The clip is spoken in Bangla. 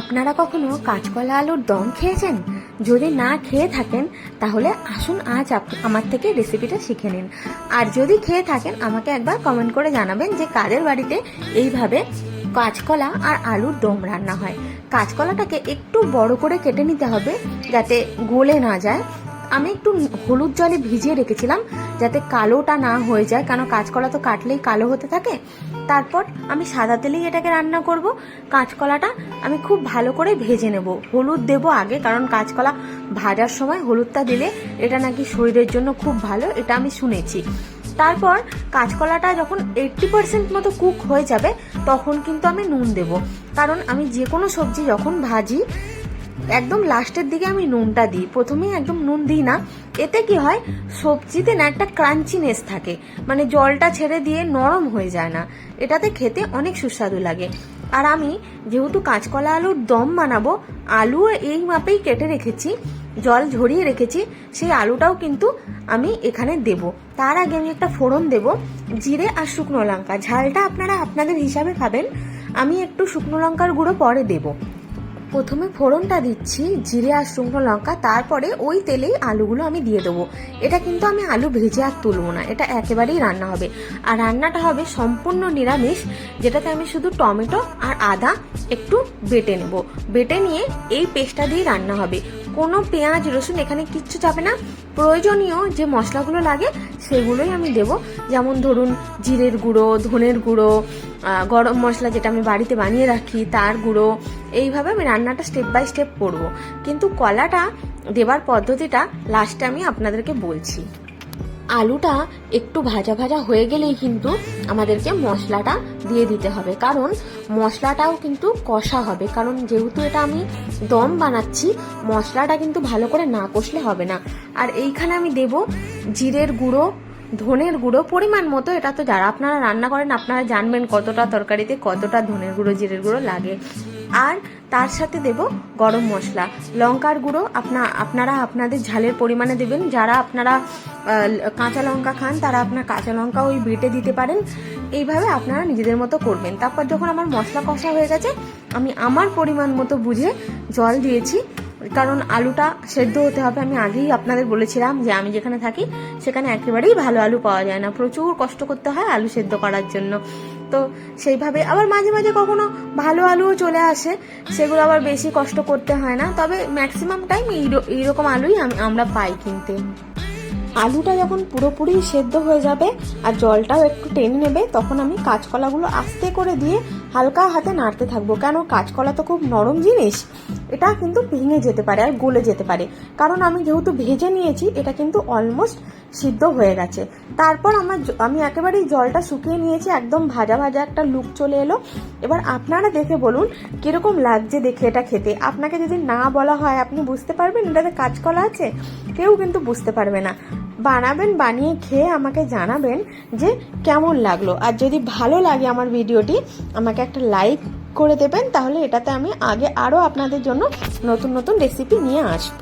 আপনারা কখনো কাঁচকলা আলুর দম খেয়েছেন? যদি না খেয়ে থাকেন, তাহলে আসুন আজ আমার থেকে রেসিপিটা শিখে নিন। আর যদি খেয়ে থাকেন, আমাকে একবার কমেন্ট করে জানাবেন যে কাদের বাড়িতে এইভাবে কাঁচকলা আর আলুর দম রান্না হয়। কাঁচকলাটাকে একটু বড় করে কেটে নিতে হবে, যাতে গলে না যায়। আমি একটু হলুদ জলে ভিজিয়ে রেখেছিলাম, যাতে কালোটা না হয়ে যায়। কেন, কাঁচকলা তো কাটলেই কালো হতে থাকে। তারপর আমি সাদা তেলেই এটাকে রান্না করব। কাঁচকলাটা আমি খুব ভালো করে ভেজে নেব। হলুদ দেব আগে, কারণ কাঁচকলা ভাজার সময় হলুদটা দিলে এটা নাকি শরীরের জন্য খুব ভালো, এটা আমি শুনেছি। তারপর কাঁচকলাটা যখন এইটটি পার্সেন্ট মতো কুক হয়ে যাবে, তখন কিন্তু আমি নুন দেব। কারণ আমি যে কোনো সবজি যখন ভাজি একদম লাস্টের দিকে আমি নুনটা দিই। প্রথমেই একদম নুন দিই না। এতে কি হয়, সবজিতে না একটা ক্রাঞ্চিনেস থাকে। মানে জলটা ছেড়ে দিয়ে নরম হয়ে যায় না। এটাতে খেতে অনেক সুস্বাদু লাগে। আর আমি যেহেতু কাঁচকলা আলুর দম বানাবো আলু এই মাপেই কেটে রেখেছি, জল ঝরিয়ে রেখেছি, সেই আলুটাও কিন্তু আমি এখানে দেব। তার আগে আমি একটা ফোড়ন দেব, জিরে আর শুকনো লঙ্কা। ঝালটা আপনারা আপনাদের হিসাবে খাবেন। আমি একটু শুকনো লঙ্কার গুঁড়ো পরে দেবো। প্রথমে ফোড়নটা দিচ্ছি, জিরে আর শুকনো লঙ্কা, তারপরে ওই তেলেই আলুগুলো আমি দিয়ে দেবো। এটা কিন্তু আমি আলু ভেজে আর তুলবো না, এটা একেবারেই রান্না হবে। আর রান্নাটা হবে সম্পূর্ণ নিরামিষ, যেটাতে আমি শুধু টমেটো আর আদা একটু বেটে নেব। বেটে নিয়ে এই পেস্টটা দিয়ে রান্না হবে। কোনো পেঁয়াজ, রসুন এখানে কিচ্ছু চাপে না। প্রয়োজনীয় যে মশলাগুলো লাগে, সেগুলোই আমি দেব। যেমন ধরুন, জিরের গুঁড়ো, ধনের গুঁড়ো গরম মশলা যেটা আমি বাড়িতে বানিয়ে রাখি, তার গুঁড়ো, এইভাবে আমি রান্নাটা স্টেপ বাই স্টেপ করব। কিন্তু কলাটা দেবার পদ্ধতিটা লাস্টে আমি আপনাদেরকে বলছি। আলুটা একটু ভাজা ভাজা হয়ে গেলেই কিন্তু আমাদেরকে মশলাটা দিয়ে দিতে হবে। কারণ মশলাটাও কিন্তু কষা হবে। কারণ যেহেতু এটা আমি দম বানাচ্ছি, মশলাটা কিন্তু ভালো করে না কষলে হবে না। আর এইখানে আমি দেব জিরের গুঁড়ো ধনের গুঁড়ো পরিমাণ মতো, এটা তো যারা আপনারা রান্না করেন, আপনারা জানবেন কতটা তরকারিতে কতটা ধনের গুঁড়ো, জিরের গুঁড়ো লাগে। আর তার সাথে দেব গরম মশলা। লঙ্কার গুঁড়ো আপনা, আপনারা আপনাদের ঝালের পরিমাণে দেবেন। যারা আপনারা কাঁচা লঙ্কা খান, তারা আপনার কাঁচা লঙ্কা ওই বেটে দিতে পারেন। এইভাবে আপনারা নিজেদের মতো করবেন। তারপর যখন আমার মশলা কষা হয়ে গেছে, আমি আমার পরিমাণ মতো বুঝে জল দিয়েছি। কারণ আলুটা সেদ্ধ হতে হবে, আমি আগেই আপনাদের বলেছিলাম যে আমি যেখানে থাকি সেখানে একেবারেই ভালো আলু পাওয়া যায় না। প্রচুর কষ্ট করতে হয় আলু সেদ্ধ করার জন্য। তো সেইভাবে আবার মাঝে মাঝে কখনো ভালো আলুও চলে আসে, সেগুলো আবার বেশি কষ্ট করতে হয় না। তবে ম্যাক্সিমাম টাইম এইরকম আলুই আমরা পাই কিনতে। আলুটা যখন পুরোপুরি সেদ্ধ হয়ে যাবে আর জলটাও একটু টেনে নেবে, তখন আমি কাঁচকলাগুলো আস্তে করে দিয়ে হালকা হাতে নাড়তে থাকব। কেন? কাঁচকলা তো খুব নরম জিনিস। এটা কিন্তু ভেঙে যেতে পারে আর গলে যেতে পারে। কারণ আমি যেহেতু ভেজে নিয়েছি, এটা কিন্তু অলমোস্ট সিদ্ধ হয়ে গেছে। তারপর আমার আমি একেবারেই জলটা শুকিয়ে নিয়েছি, একদম ভাজা ভাজা একটা লুক চলে এলো। এবার আপনারা দেখে বলুন, কীরকম লাগছে দেখে এটা খেতে? আপনাকে যদি না বলা হয়, আপনি বুঝতে পারবেন? এটাতে কাঁচকলা আছে? কেউ কিন্তু বুঝতে পারবে না। বানাবেন, বানিয়ে খেয়ে আমাকে জানাবেন যে কেমন লাগল। আর যদি ভালো লাগে আমার ভিডিওটি, আমাকে একটা লাইক করে দেবেন তাহলে এটাতে আমি আগে আরও আপনাদের জন্য নতুন নতুন রেসিপি নিয়ে আসব।